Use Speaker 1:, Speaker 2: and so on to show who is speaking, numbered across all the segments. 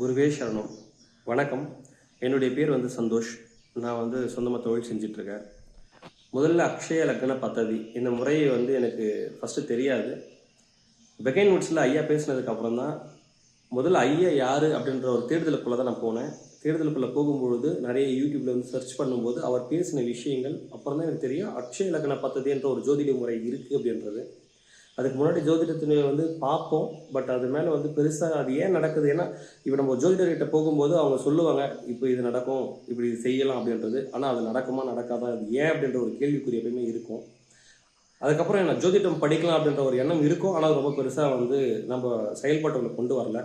Speaker 1: குருவே சரணம். வணக்கம். என்னுடைய பேர் வந்து சந்தோஷ். நான் வந்து சொந்தமாக தொழில் செஞ்சிட்ருக்கேன். முதல்ல அக்ஷய லக்ன பத்ததி. இந்த முறையை வந்து எனக்கு ஃபஸ்ட்டு தெரியாது. பெகைன் வுட்ஸில் ஐயா பேசினதுக்கப்புறம் தான் முதல்ல ஐயா யார் அப்படின்ற ஒரு தேடுதலுக்குள்ளே தான் நான் போனேன். தேடுதலுக்குள்ளே போகும்பொழுது நிறைய யூடியூப்பில் வந்து சர்ச் பண்ணும்போது அவர் பேசின விஷயங்கள் அப்புறம் தான் எனக்கு தெரியும் அக்ஷய லக்ன பத்ததி என்ற ஒரு ஜோதிட முறை இருக்குது அப்படின்றது. அதுக்கு முன்னாடி ஜோதிடத்தினை வந்து பார்ப்போம் பட் அது மேலே வந்து பெருசாக அது ஏன் நடக்குது? ஏன்னா இப்போ நம்ம ஜோதிடர்கிட்ட போகும்போது அவங்க சொல்லுவாங்க இப்போ இது நடக்கும் இப்படி இது செய்யலாம் அப்படின்றது. ஆனால் அது நடக்குமா நடக்காதா அது ஏன் அப்படின்ற ஒரு கேள்விக்குறி எப்பயுமே இருக்கும். அதுக்கப்புறம் என்ன ஜோதிடம் படிக்கலாம் அப்படின்ற ஒரு எண்ணம் இருக்கும். ஆனால் அது ரொம்ப பெருசாக வந்து நம்ம செயல்பாட்டுகளை கொண்டு வரல.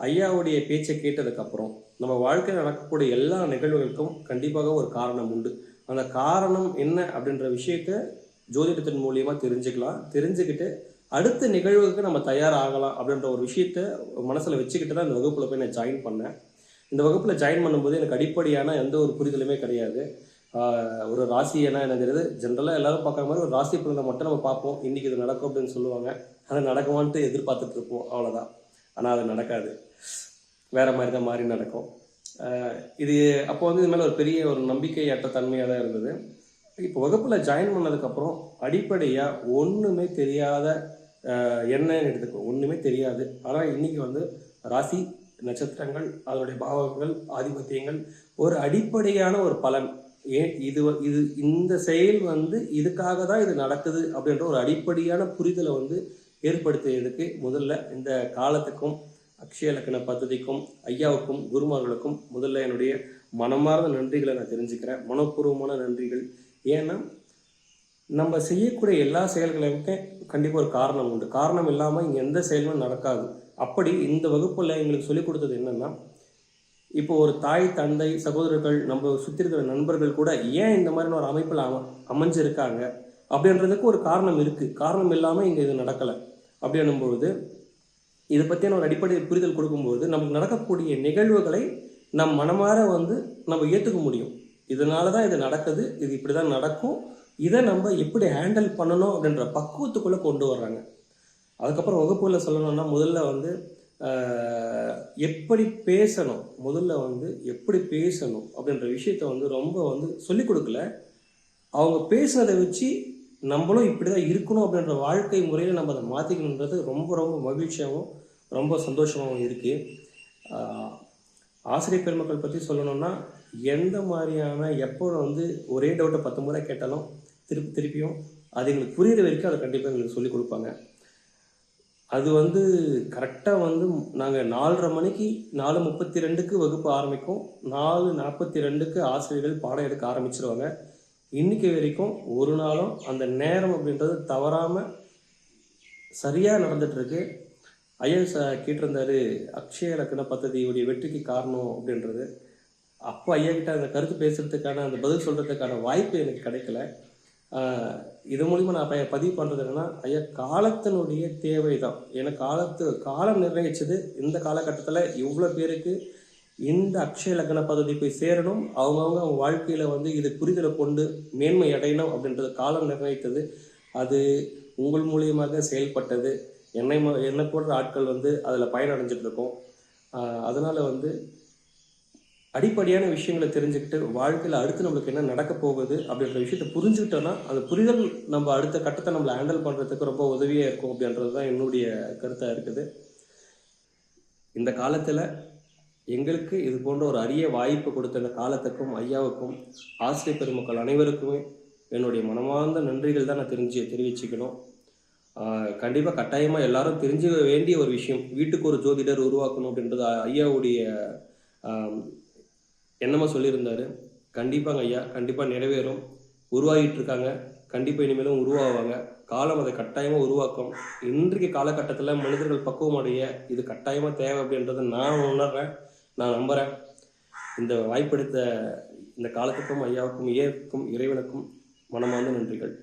Speaker 1: ஐயாவுடைய பேச்சை கேட்டதுக்கப்புறம் நம்ம வாழ்க்கையில் நடக்கக்கூடிய எல்லா நிகழ்வுகளுக்கும் கண்டிப்பாக ஒரு காரணம் உண்டு. அந்த காரணம் என்ன அப்படின்ற விஷயத்த ஜோதிடத்தின் மூலியமா தெரிஞ்சுக்கலாம். தெரிஞ்சுக்கிட்டு அடுத்த நிகழ்வுக்கு நம்ம தயாராகலாம் அப்படின்ற ஒரு விஷயத்த மனசுல வச்சுக்கிட்டு தான் இந்த வகுப்புல போய் நான் ஜாயின் பண்ணேன். இந்த வகுப்புல ஜாயின் பண்ணும்போது எனக்கு அடிப்படையான எந்த ஒரு புரிதலுமே கிடையாது. ஒரு ராசி என்ன என்னங்கிறது ஜென்ரலாக எல்லாரும் பார்க்குற மாதிரி ஒரு ராசி பலனை மட்டும் நம்ம பார்ப்போம். இன்னைக்கு இது நடக்கும் அப்படின்னு சொல்லுவாங்க. அது நடக்குமான்ட்டு எதிர்பார்த்துட்டு இருப்போம். அவ்வளோதான் ஆனால் அது நடக்காது. வேற மாதிரி தான் மாறி நடக்கும். இது அப்போ வந்து இது மேலே ஒரு பெரிய ஒரு நம்பிக்கையற்ற தன்மையாக தான் இருந்தது. இப்போ வகுப்பில் ஜாயின் பண்ணதுக்கப்புறம் அடிப்படையாக ஒன்றுமே தெரியாத என்னன்னு எடுத்துக்கோ ஒன்றுமே தெரியாது. ஆனால் இன்னைக்கு வந்து ராசி நட்சத்திரங்கள் அதனுடைய பாவங்கள் ஆதிபத்தியங்கள் ஒரு அடிப்படையான ஒரு பலன். ஏன் இது இது இந்த செயல் வந்து இதுக்காக தான் இது நடக்குது அப்படின்ற ஒரு அடிப்படையான புரிதலை வந்து ஏற்படுத்தியதுக்கு முதல்ல இந்த காலத்துக்கும் அக்ஷய லக்கண பദ്ധதிக்கும் ஐயாவுக்கும் குருமார்களுக்கும் முதல்ல என்னுடைய மனமார்ந்த நன்றிகளை நான் தெரிஞ்சுக்கிறேன். மனப்பூர்வமான நன்றிகள். ஏன்னா நம்ம செய்யக்கூடிய எல்லா செயல்களுமே கண்டிப்பாக ஒரு காரணம் உண்டு. காரணம் இல்லாமல் இங்கே எந்த செயலும் நடக்காது. அப்படி இந்த வகுப்பில் எங்களுக்கு சொல்லிக் கொடுத்தது என்னென்னா இப்போ ஒரு தாய் தந்தை சகோதரர்கள் நம்ம சுற்றி இருக்கிற நண்பர்கள் கூட ஏன் இந்த மாதிரியான ஒரு அமைப்பில் அம அமைஞ்சிருக்காங்க? அப்படின்றதுக்கு ஒரு காரணம் இருக்குது காரணம் இல்லாமல் இங்கே இது நடக்கலை. அப்படின்னும்பொழுது இதை பற்றியான ஒரு அடிப்படை புரிதல் கொடுக்கும்போது நமக்கு நடக்கக்கூடிய நிகழ்வுகளை நம் மனமாற வந்து நம்ம ஏற்றுக்க முடியும். இதனால தான் இது நடக்குது இது இப்படி தான் நடக்கும். இதை நம்ம எப்படி ஹேண்டில் பண்ணணும் அப்படின்ற பக்குவத்துக்குள்ளே கொண்டு வர்றாங்க. அதுக்கப்புறம் வகுப்புல சொல்லணும்னா முதல்ல வந்து எப்படி பேசணும்? முதல்ல வந்து எப்படி பேசணும் அப்படின்ற விஷயத்த வந்து ரொம்ப வந்து சொல்லிக் கொடுக்கல. அவங்க பேசுனதை வச்சு நம்மளும் இப்படி தான் இருக்கணும் அப்படின்ற வாழ்க்கை முறையில் நம்ம அதை மாற்றிக்கணுன்றது ரொம்ப ரொம்ப மகிழ்ச்சியாகவும் ரொம்ப சந்தோஷமாகவும் இருக்குது ஆசிரியர் பெருமக்கள் பற்றி சொல்லணும்னா எந்த மாதிரியான எப்போ வந்து ஒரே டவுட்டை பத்து முறை கேட்டாலும் திருப்பி திருப்பியும் அது எங்களுக்கு புரியுற வரைக்கும் அதை கண்டிப்பாக எங்களுக்கு சொல்லிக் கொடுப்பாங்க. அது வந்து கரெக்டாக வந்து நாங்கள் நாலரை மணிக்கு நாலு முப்பத்தி ரெண்டுக்கு வகுப்பு ஆரம்பிக்கும். நாலு நாற்பத்தி ரெண்டுக்கு ஆசிரியர்கள் பாடம் எடுக்க ஆரம்பிச்சிருவாங்க. இன்னைக்கு வரைக்கும் ஒரு நாளும் அந்த நேரம் அப்படின்றது தவறாமல் சரியாக நடந்துட்டு ஐஎன்எஸ் கேட்டிருந்தாரு அக்ஷய இலக்கண பദ്ധதியுடைய வெற்றிக்கு காரணம் அப்படின்றது. அப்போ ஐயா கிட்ட அந்த கருத்து பேசுகிறதுக்கான அந்த பதில் சொல்கிறதுக்கான வாய்ப்பு எனக்கு கிடைக்கல. இது மூலிமா நான் பதிவு பண்ணுறது என்னென்னா ஐயா காலத்தினுடைய தேவை தான் ஏன்னா காலத்து காலம் நிர்ணயிச்சது இந்த காலகட்டத்தில் இவ்வளோ பேருக்கு இந்த அக்ஷய லக்ன பதவி போய் சேரணும். அவங்கவுங்க அவங்க வாழ்க்கையில் வந்து இது புரிதலை கொண்டு மேன்மை அடையணும் அப்படின்றது காலம் நிர்ணயித்தது. அது உங்கள் மூலியமாக செயல்பட்டது. என்னை ம- என்னை போன்ற ஆட்கள் வந்து அதில் பயனடைஞ்சிட்டு இருக்கோம் அதனால் வந்து அடிப்படையான விஷயங்களை தெரிஞ்சுக்கிட்டு வாழ்க்கையில் அடுத்து நம்மளுக்கு என்ன நடக்க போகுது அப்படின்ற விஷயத்தை புரிஞ்சுக்கிட்டோன்னா அந்த புரிதல் நம்ம அடுத்த கட்டத்தை நம்மளை ஹேண்டில் பண்ணுறதுக்கு ரொம்ப உதவியாக இருக்கும் அப்படின்றது தான் என்னுடைய கருத்தாக இருக்குது. இந்த காலத்தில் எங்களுக்கு இது போன்ற ஒரு அரிய வாய்ப்பு கொடுத்த இந்த காலத்துக்கும் ஐயாவுக்கும் ஆசிரியர் பெருமக்கள் அனைவருக்குமே என்னுடைய மனமார்ந்த நன்றிகள் தான் நான் தெரிஞ்சு தெரிவிச்சுக்கணும். கண்டிப்பாக கட்டாயமாக எல்லாரும் தெரிஞ்சுக்க வேண்டிய ஒரு விஷயம். வீட்டுக்கு ஒரு ஜோதிடர் உருவாக்கணும் அப்படின்றது ஐயாவுடைய என்னமா எண்ணமாக சொல்லியிருந்தாரு. கண்டிப்பாங்க ஐயா கண்டிப்பாக நிறைவேறும். உருவாகிட்டு இருக்காங்க. கண்டிப்பாக இனிமேலும் உருவாவாங்க. காலம் அதை கட்டாயமாக உருவாக்கும். இன்றைக்கு காலகட்டத்தில் மனிதர்கள் பக்குவமடைய இது கட்டாயமாக தேவை அப்படின்றத நான் உணர்றேன். நான் நம்புகிறேன் இந்த வாய்ப்பெடுத்த இந்த காலத்துக்கும் ஐயாவுக்கும் இயற்கும் இறைவனுக்கும் மனமார்ந்த நன்றிகள்.